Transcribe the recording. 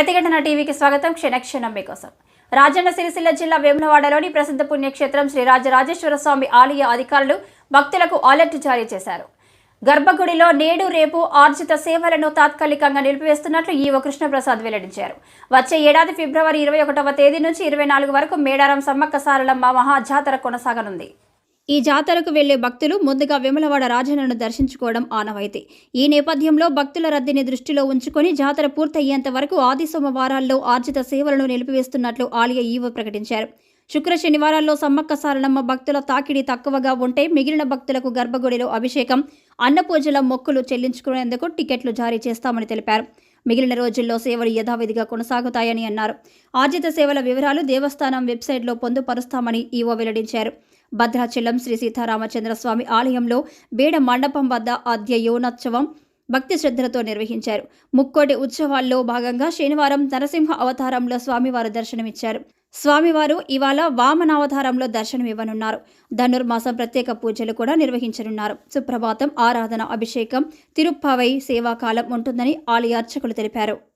ప్రతిఘటన టీవీకి స్వాగతం. క్షణక్షణం మీకోసం. రాజన్న సిరిసిల్ల జిల్లా వేములవాడలోని ప్రసిద్ధ పుణ్యక్షేత్రం శ్రీ రాజరాజేశ్వర స్వామి ఆలయ అధికారులు భక్తులకు అలర్ట్ జారీ చేశారు. గర్భగుడిలో నేడు రేపు ఆర్జిత సేవలను తాత్కాలికంగా నిలిపివేస్తున్నట్లు ఈవో కృష్ణప్రసాద్ వెల్లడించారు. వచ్చే ఏడాది ఫిబ్రవరి ఇరవై ఒకటవ తేదీ నుంచి ఇరవై నాలుగు వరకు మేడారం సమ్మక్క సారలమ్మ మహాజాతర కొనసాగనుంది. ఈ జాతరకు వెళ్ళే భక్తులు ముందుగా విమలవాడ రాజన్నను దర్శించుకోవడం ఆనవాయితీ. ఈ నేపథ్యంలో భక్తుల రద్దీని దృష్టిలో ఉంచుకొని జాతర పూర్తయ్యేంత వరకు ఆది సోమవారాల్లో ఆర్జిత సేవలను నిలిపివేస్తున్నట్లు ఆలయ ఈవో ప్రకటించారు. శుక్ర శనివారాల్లో సమ్మక్క సారలమ్మ భక్తుల తాకిడి తక్కువగా ఉంటే మిగిలిన భక్తులకు గర్భగుడిలో అభిషేకం అన్నపూజల మొక్కులు చెల్లించుకునేందుకు టికెట్లు జారీ చేస్తామని తెలిపారు. మిగిలిన రోజుల్లో సేవలు యథావిధిగా కొనసాగుతాయని అన్నారు. ఆర్జిత సేవల వివరాలు దేవస్థానం వెబ్సైట్లో పొందుపరుస్తామని ఈవో వెల్లడించారు. భద్రాచలం శ్రీ సీతారామచంద్ర స్వామి ఆలయంలో బేడ మండపం వద్ద ఆద్య యోనోత్సవం భక్తి శ్రద్ధలతో నిర్వహించారు. ముక్కోటి ఉత్సవాల్లో భాగంగా శనివారం నరసింహ అవతారంలో స్వామివారు దర్శనమిచ్చారు. స్వామివారు ఇవాళ వామనావతారంలో దర్శనమివ్వనున్నారు. ధనుర్మాసం ప్రత్యేక పూజలు కూడా నిర్వహించనున్నారు. సుప్రభాతం ఆరాధన అభిషేకం తిరుప్పావై సేవాకాలం ఉంటుందని ఆలయ అర్చకులు తెలిపారు.